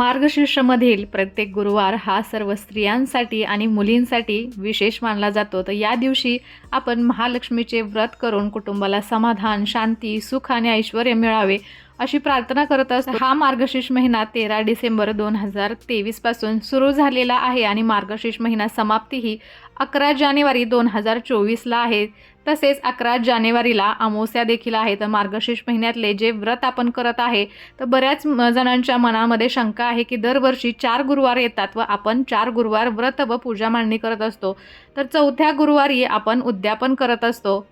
मार्गशीर्षमधील प्रत्येक गुरुवार हा सर्व स्त्रियांसाठी आणि मुलींसाठी विशेष मानला जातो. तर या दिवशी आपण महालक्ष्मीचे व्रत करून कुटुंबाला समाधान शांती सुख आणि ऐश्वर मिळावे अशी प्रार्थना करत असतो. हा मार्गशीर्ष महिना तेरा डिसेंबर दोन हजार तेवीसपासून सुरू झालेला आहे आणि मार्गशीर्ष महिना समाप्ती ही अकरा जानेवारी दोन हजार चोवीसला आहे. तसेच अकरा जानेवारीला अमावस्या देखील आहे. तर मार्गशीर्ष महिन्यातले जे व्रत आपण करत आहे तर बऱ्याच म- जणांच्या मनामध्ये शंका आहे की दरवर्षी चार गुरुवार येतात व आपण चार गुरुवार व्रत व पूजा मांडणी करत असतो. तर चौथ्या गुरुवारी आपण उद्यापन करत असतो.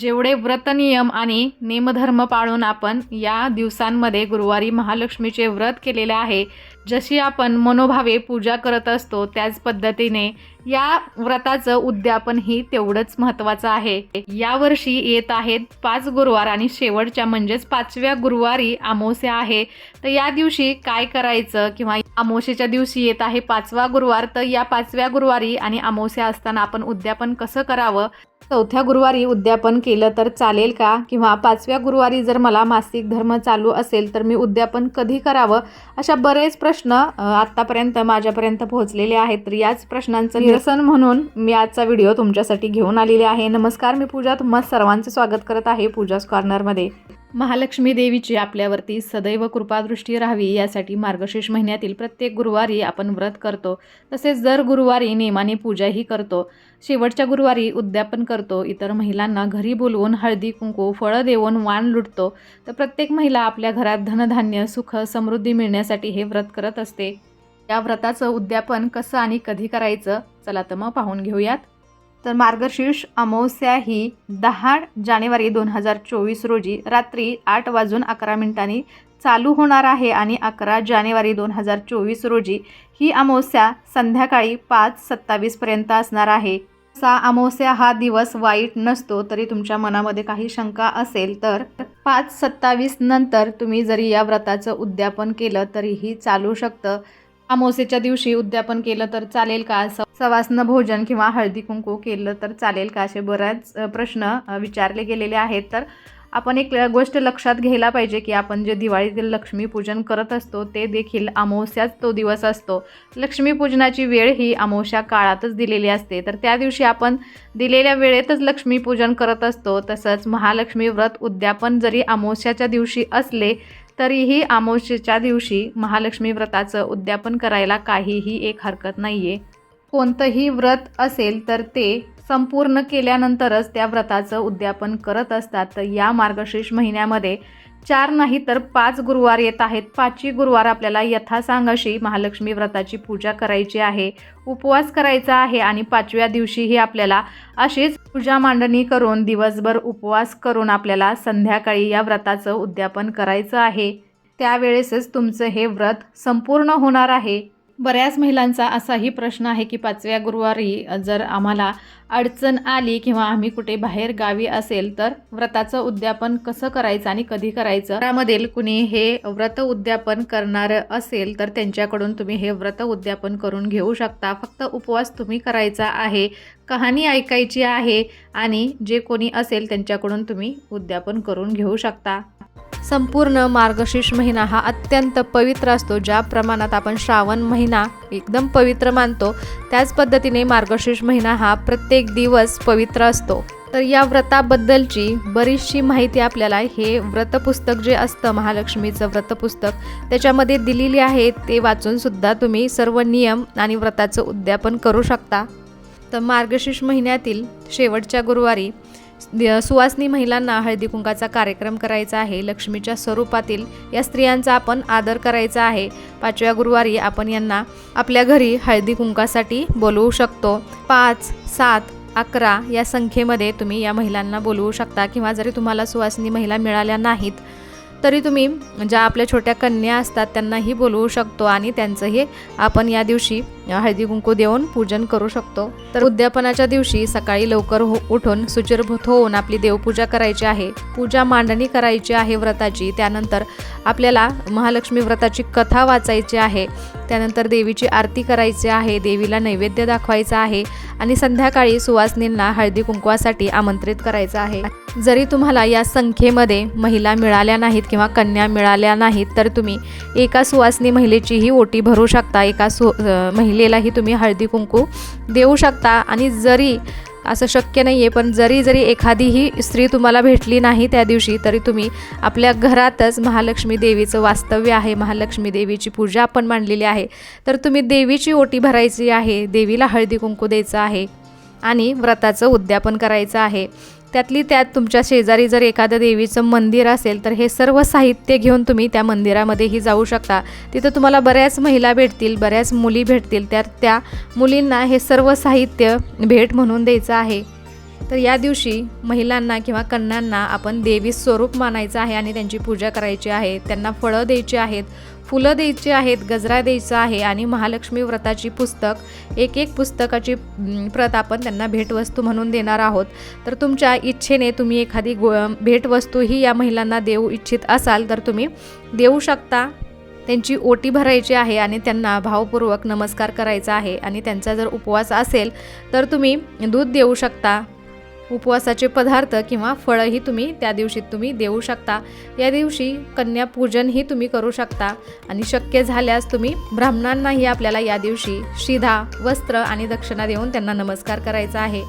जेवढे व्रत नियम आणि नेमधर्म पाळून आपण या दिवसांमध्ये गुरुवारी महालक्ष्मीचे व्रत केलेले आहे जशी आपण मनोभावे पूजा करत असतो त्याच पद्धतीने या व्रताचं उद्यापन ही तेवढंच महत्वाचं आहे. यावर्षी येत आहेत पाच गुरुवार आणि शेवटच्या म्हणजेच पाचव्या गुरुवारी अमावस्या आहे. तर या दिवशी काय करायचं किंवा अमावस्येच्या दिवशी येत आहे पाचवा गुरुवार तर या पाचव्या गुरुवारी आणि अमावस्या असताना आपण उद्यापन कसं करावं? चौथ्या गुरुवारी उद्यापन केलं तर चालेल का? किंवा पाचव्या गुरुवारी जर मला मासिक धर्म चालू असेल तर मी उद्यापन कधी करावं? अशा बरेच प्रश्न आत्तापर्यंत माझ्यापर्यंत पोहोचलेले आहेत. तर याच प्रश्नांचं निरसन म्हणून मी आजचा व्हिडिओ तुमच्यासाठी घेऊन आलेले आहे. नमस्कार मी पूजा. तुम्हा सर्वांचं स्वागत करत आहे पूजाच कॉर्नरमध्ये महालक्ष्मी देवीची आपल्यावरती सदैव कृपादृष्टी राहावी यासाठी मार्गशीर्ष महिन्यातील प्रत्येक गुरुवारी आपण व्रत करतो. तसेच दर गुरुवारी नेमाने पूजाही करतो. शेवटच्या गुरुवारी उद्यापन करतो. इतर महिलांना घरी बोलवून हळदी कुंकू फळं देऊन वाण लुटतो. तर प्रत्येक महिला आपल्या घरात धनधान्य सुख समृद्धी मिळण्यासाठी हे व्रत करत असते. या व्रताचं उद्यापन कसं आणि कधी करायचं? चला तर मग पाहून घेऊयात. तर मार्गशीर्ष अमावस्या ही दहा जानेवारी दोन हजार चोवीस रोजी रात्री आठ वाजून अकरा मिनिटांनी चालू होणार आहे आणि अकरा जानेवारी दोन हजार चोवीस रोजी ही अमावस्या संध्याकाळी पाच सत्तावीसपर्यंत असणार आहे. सा अमावस्या हा दिवस वाईट नसतो तरी तुमच्या मनामध्ये काही शंका असेल तर पाच सत्तावीस नंतर तुम्ही जरी या व्रताचं उद्यापन केलं तरीही चालू शकतं. अमावस्येच्या दिवशी उद्यापन केलं तर चालेल का? असं सवासनं भोजन किंवा हळदी कुंकू केलं तर चालेल का? असे बऱ्याच प्रश्न विचारले गेलेले आहेत. तर आपण एक गोष्ट लक्षात घ्यायला पाहिजे की आपण जे दिवाळीतील लक्ष्मीपूजन करत असतो ते देखील अमावस्याच तो दिवस असतो. लक्ष्मीपूजनाची वेळ ही अमावस्या काळातच दिलेली असते. तर त्या दिवशी आपण दिलेल्या वेळेतच लक्ष्मीपूजन करत असतो. तसंच महालक्ष्मी व्रत उद्यापन जरी अमावस्याच्या दिवशी असले तरीही आमोशीच्या दिवशी महालक्ष्मी व्रताचं उद्यापन करायला काहीही एक हरकत नाही आहे कोणतंही व्रत असेल तर ते संपूर्ण केल्यानंतरच त्या व्रताचं उद्यापन करत असतात. तर या मार्गशीर्ष महिन्यामध्ये चार नाही तर पाच गुरुवार येत आहेत. पाचही गुरुवार आपल्याला यथासांग अशी महालक्ष्मी व्रताची पूजा करायची आहे. उपवास करायचा आहे आणि पाचव्या दिवशीही आपल्याला अशीच पूजा मांडणी करून दिवसभर उपवास करून आपल्याला संध्याकाळी या व्रताचं उद्यापन करायचं आहे. त्यावेळेसच तुमचं हे व्रत संपूर्ण होणार आहे. बऱ्याच महिलांचा असाही प्रश्न आहे की पाचव्या गुरुवारी जर आम्हाला अडचण आली किंवा आम्ही कुठे बाहेर गावी असेल तर व्रताचं उद्यापन कसं करायचं आणि कधी करायचं? त्यामधील कुणी हे व्रत उद्यापन करणारं असेल तर त्यांच्याकडून तुम्ही हे व्रत उद्यापन करून घेऊ शकता. फक्त उपवास तुम्ही करायचा आहे कहाणी ऐकायची आहे आणि जे कोणी असेल त्यांच्याकडून तुम्ही उद्यापन करून घेऊ शकता. संपूर्ण मार्गशीर्ष महिना हा अत्यंत पवित्र असतो. ज्या प्रमाणात आपण श्रावण महिना एकदम पवित्र मानतो त्याच पद्धतीने मार्गशीर्ष महिना हा प्रत्येक दिवस पवित्र असतो. तर या व्रताबद्दलची बरीचशी माहिती आपल्याला हे व्रतपुस्तक जे असतं महालक्ष्मीचं व्रतपुस्तक त्याच्यामध्ये दिलेली आहे. ते वाचून सुद्धा तुम्ही सर्व नियम आणि व्रताचं उद्यापन करू शकता. तर मार्गशीर्ष महिन्यातील शेवटच्या गुरुवारी सुवासनी महिलांना हळदी कुंकाचा कार्यक्रम करायचा आहे. लक्ष्मीच्या स्वरूपातील या स्त्रियांचा आपण आदर करायचा आहे. पाचव्या गुरुवारी आपण यांना आपल्या घरी हळदी कुंकासाठी बोलवू शकतो. पाच सात अकरा या संख्येमध्ये तुम्ही या महिलांना बोलवू शकता किंवा जरी तुम्हाला सुवासनी महिला मिळाल्या नाहीत तरी तुम्ही ज्या आपल्या छोट्या कन्या असतात त्यांनाही बोलवू शकतो आणि त्यांचंही आपण या दिवशी हळदी कुंकू देऊन पूजन करू शकतो. तर उद्यापनाच्या दिवशी सकाळी लवकर हो उठून सुचिरभूत होऊन आपली देवपूजा करायची आहे. पूजा मांडणी करायची आहे व्रताची. त्यानंतर आपल्याला महालक्ष्मी व्रताची कथा वाचायची आहे. त्यानंतर देवीची आरती करायची आहे. देवीला नैवेद्य दाखवायचा आहे आणि संध्याकाळी सुवासनींना हळदी कुंकवासाठी आमंत्रित करायचं आहे. जरी तुम्हाला या संख्येमध्ये महिला मिळाल्या नाहीत किंवा कन्या मिळाल्या नाहीत तर तुम्ही एका सुवासनी महिलेचीही ओटी भरू शकता. एका सु महिला महिलेलाही तुम्ही हळदी कुंकू देऊ शकता. आणि जरी असं शक्य नाही आहे पण जरी जरी एखादीही स्त्री तुम्हाला भेटली नाही त्या दिवशी तरी तुम्ही आपल्या घरातच महालक्ष्मी देवीचं वास्तव्य आहे. महालक्ष्मी देवीची पूजा आपण मांडलेली आहे. तर तुम्ही देवीची ओटी भरायची आहे. देवीला हळदी कुंकू द्यायचं आहे. आणि व्रताचं उद्यापन करायचं आहे. त्यातली त्यात तुमच्या शेजारी जर एखादं देवीचं मंदिर असेल तर हे सर्व साहित्य घेऊन तुम्ही त्या मंदिरामध्येही जाऊ शकता. तिथं तुम्हाला बऱ्याच महिला भेटतील बऱ्याच मुली भेटतील. तर त्या मुलींना हे सर्व साहित्य भेट म्हणून द्यायचं आहे. तर या दिवशी महिलांना किंवा कन्यांना आपण देवी स्वरूप मानायचं आहे आणि त्यांची पूजा करायची आहे. त्यांना फळं द्यायची आहेत फुलं द्यायची आहेत गजरा द्यायचा आहे आणि महालक्ष्मी व्रताची पुस्तक एक एक पुस्तकाची प्रत आपण त्यांना भेटवस्तू म्हणून देणार आहोत. तर तुमच्या इच्छेने तुम्ही एखादी गो भेटवस्तूही या महिलांना देऊ इच्छित असाल तर तुम्ही देऊ शकता. त्यांची ओटी भरायची आहे आणि त्यांना भावपूर्वक नमस्कार करायचा आहे आणि त्यांचा जर उपवास असेल तर तुम्ही दूध देऊ शकता. उपवासाचे पदार्थ किंवा फळंही तुम्ही त्या दिवशी तुम्ही देऊ शकता. या दिवशी कन्यापूजनही तुम्ही करू शकता. आणि शक्य झाल्यास तुम्ही ब्राह्मणांनाही आपल्याला या दिवशी शिधा वस्त्र आणि दक्षिणा देऊन त्यांना नमस्कार करायचा आहे.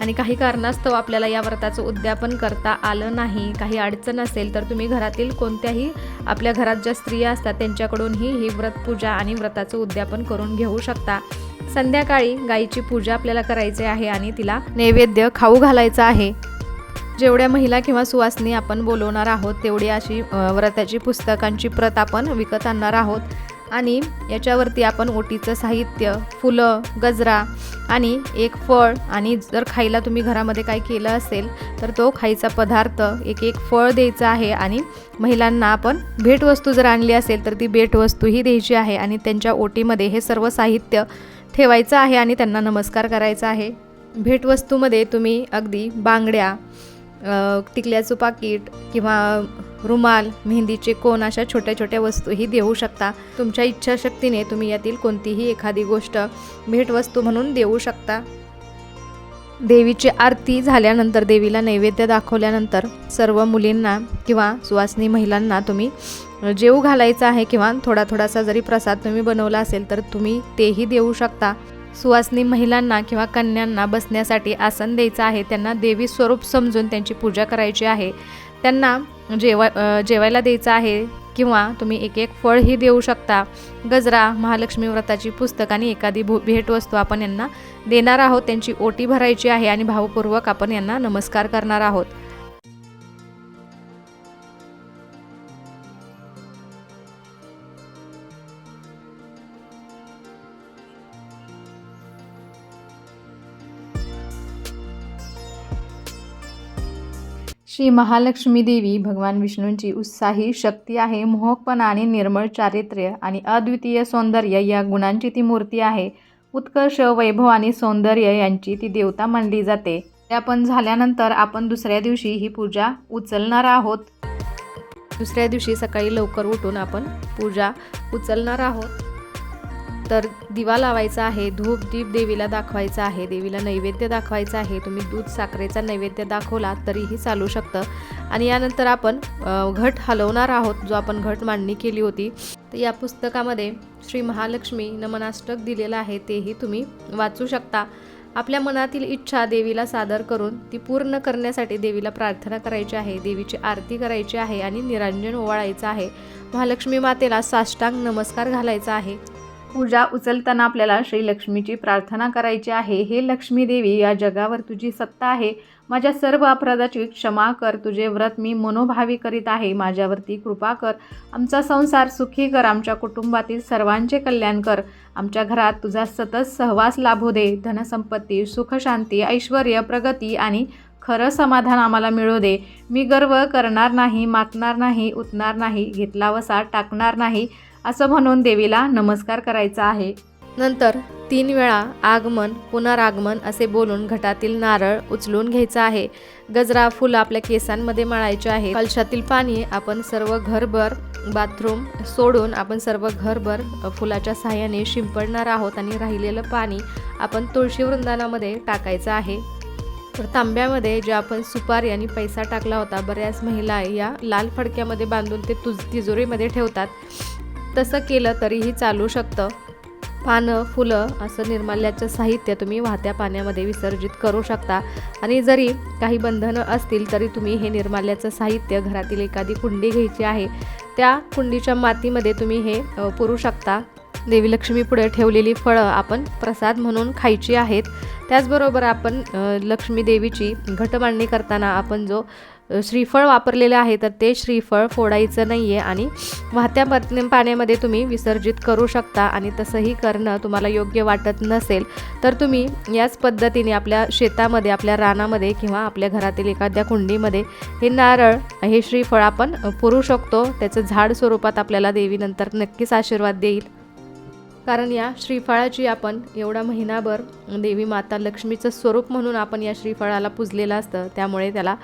आणि काही कारणास्तव आपल्याला या व्रताचं उद्यापन करता आलं नाही काही अडचण असेल तर तुम्ही घरातील कोणत्याही आपल्या घरात ज्या स्त्रिया असतात त्यांच्याकडूनही ही व्रतपूजा आणि व्रताचं उद्यापन करून घेऊ शकता. संध्याकाळी गाईची पूजा आपल्याला करायची आहे आणि तिला नैवेद्य खाऊ घालायचा आहे. जेवढ्या महिला किंवा सुवासनी आपण बोलवणार आहोत तेवढी अशी व्रताची पुस्तकांची प्रत आपण विकत आणणार आहोत. आणि याच्यावरती आपण ओटीचं साहित्य फुलं गजरा आणि एक फळ आणि जर खायला तुम्ही घरामध्ये काय केलं असेल तर तो खायचा पदार्थ एक एक फळ द्यायचं आहे आणि महिलांना आपण भेटवस्तू जर आणली असेल तर ती भेटवस्तूही द्यायची आहे आणि त्यांच्या ओटीमध्ये हे सर्व साहित्य ठेवायचं आहे आणि त्यांना नमस्कार करायचा आहे. भेटवस्तूमध्ये तुम्ही अगदी बांगड्या टिकल्याचं पाकिट किंवा रुमाल मेहंदीचे कोण अशा छोट्या छोट्या वस्तूही देऊ शकता. तुमच्या इच्छाशक्तीने तुम्ही यातील कोणतीही एखादी गोष्ट भेटवस्तू म्हणून देऊ शकता. देवीची आरती झाल्यानंतर देवीला नैवेद्य दाखवल्यानंतर सर्व मुलींना किंवा सुवासनी महिलांना तुम्ही जेऊ घालायचा आहे किंवा थोडा थोडासा जरी प्रसाद तुम्ही बनवला असेल तर तुम्ही तेही देऊ शकता. सुवासनी महिलांना किंवा कन्यांना बसण्यासाठी आसन द्यायचं आहे. त्यांना देवी स्वरूप समजून त्यांची पूजा करायची आहे. त्यांना जेवा जेवायला द्यायचं आहे किंवा तुम्ही एक एक फळही देऊ शकता. गजरा महालक्ष्मी व्रताची पुस्तक आणि एखादी भू भेटवस्तू आपण यांना देणार आहोत. त्यांची ओटी भरायची आहे आणि भावपूर्वक आपण यांना नमस्कार करणार आहोत. श्री महालक्ष्मी देवी भगवान विष्णूंची उत्साही शक्ती आहे मोहकपणा आणि निर्मळ चारित्र्य आणि अद्वितीय सौंदर्य या गुणांची ती मूर्ती आहे. उत्कर्ष वैभव आणि सौंदर्य यांची ती देवता मानली जाते. पण झाल्यानंतर आपण दुसऱ्या दिवशी ही पूजा उचलणार आहोत. दुसऱ्या दिवशी सकाळी लवकर उठून आपण पूजा उचलणार आहोत. तर दिवा लावायचा आहे धूप दीप देवीला दाखवायचा आहे देवीला नैवेद्य दाखवायचा आहे. तुम्ही दूध साखरेचा नैवेद्य दाखवला तरीही चालू शकतं. आणि यानंतर आपण घट हलवणार आहोत जो आपण घट मांडणी केली होती. तर या पुस्तकामध्ये श्री महालक्ष्मी नमनाष्टक दिलेलं आहे तेही तुम्ही वाचू शकता. आपल्या मनातील इच्छा देवीला सादर करून ती पूर्ण करण्यासाठी देवीला प्रार्थना करायची आहे देवीची आरती करायची आहे आणि निरांजन ओवाळायचं आहे. महालक्ष्मी मातेला साष्टांग नमस्कार घालायचा आहे. पूजा उचलताना आपल्याला श्री लक्ष्मीची प्रार्थना करायची आहे. हे लक्ष्मी देवी या जगावर तुझी सत्ता आहे. माझ्या सर्व अपराधाची क्षमा कर. तुझे व्रत मी मनोभावी करीत आहे. माझ्यावरती कृपा कर. आमचा संसार सुखी कर. आमच्या कुटुंबातील सर्वांचे कल्याण कर. आमच्या घरात तुझा सतत सहवास लाभू दे. धनसंपत्ती सुखशांती ऐश्वर प्रगती आणि खरं समाधान आम्हाला मिळू दे. मी गर्व करणार नाही मागणार नाही उतणार नाही घेतला वसा टाकणार नाही. असं म्हणून देवीला नमस्कार करायचा आहे. नंतर तीन वेळा आगमन पुनरागमन असे बोलून घटातील नारळ उचलून घ्यायचा आहे. गजरा फुलं आपल्या केसांमध्ये माळायचे आहे कलशातील पाणी आपण सर्व घरभर बाथरूम सोडून आपण सर्व घरभर फुलाच्या सहाय्याने शिंपडणार आहोत आणि राहिलेलं पाणी आपण तुळशी वृंदानामध्ये टाकायचं आहे. तर तांब्यामध्ये जे आपण सुपारी आणि पैसा टाकला होता बऱ्याच महिला या लाल फडक्यामध्ये बांधून ते तुज तिजोरीमध्ये ठेवतात. तसं केलं तरीही चालू शकतं. पानं फुलं असं निर्माल्याचं साहित्य तुम्ही वाहत्या पाण्यामध्ये विसर्जित करू शकता. आणि जरी काही बंधनं असतील तरी तुम्ही हे निर्माल्याचं साहित्य घरातील एखादी कुंडी घ्यायची आहे. त्या कुंडीच्या मातीमध्ये तुम्ही हे पुरू शकता. देवी लक्ष्मी पुढे ठेवलेली फळं आपण प्रसाद म्हणून खायची आहेत. त्याचबरोबर आपण लक्ष्मी देवीची घटमांडणी करताना आपण जो श्रीफळ वापरलेलं आहे तर ते श्रीफळ फोडायचं नाही आहे आणि वाहत्या पाण्यामध्ये तुम्ही विसर्जित करू शकता आणि तसंही करणं तुम्हाला योग्य वाटत नसेल तर तुम्ही याच पद्धतीने आपल्या शेतामध्ये आपल्या रानामध्ये किंवा आपल्या घरातील एखाद्या कुंडीमध्ये हे नारळ हे श्रीफळ आपण पुरू शकतो. त्याचं झाड स्वरूपात आपल्याला देवीनंतर नक्कीच आशीर्वाद देईल. कारण या श्रीफळाची आपण एवढा महिनाभर देवी माता लक्ष्मीचं स्वरूप म्हणून आपण या श्रीफळाला पूजलेलं असतं. त्यामुळे त्याला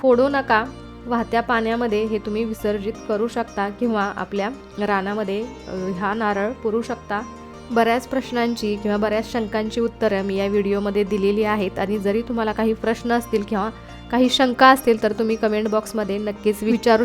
फोडू नका. वाहत्या पाण्यामध्ये हे तुम्ही विसर्जित करू शकता किंवा आपल्या रानामध्ये ह्या हा नारळ पुरू शकता. बऱ्याच प्रश्नांची किंवा बऱ्याच शंकांची उत्तरं मी या व्हिडिओमध्ये दिलेली आहेत आणि जरी तुम्हाला काही प्रश्न असतील किंवा काही शंका असतील तर तुम्ही कमेंट बॉक्समध्ये नक्कीच विचारू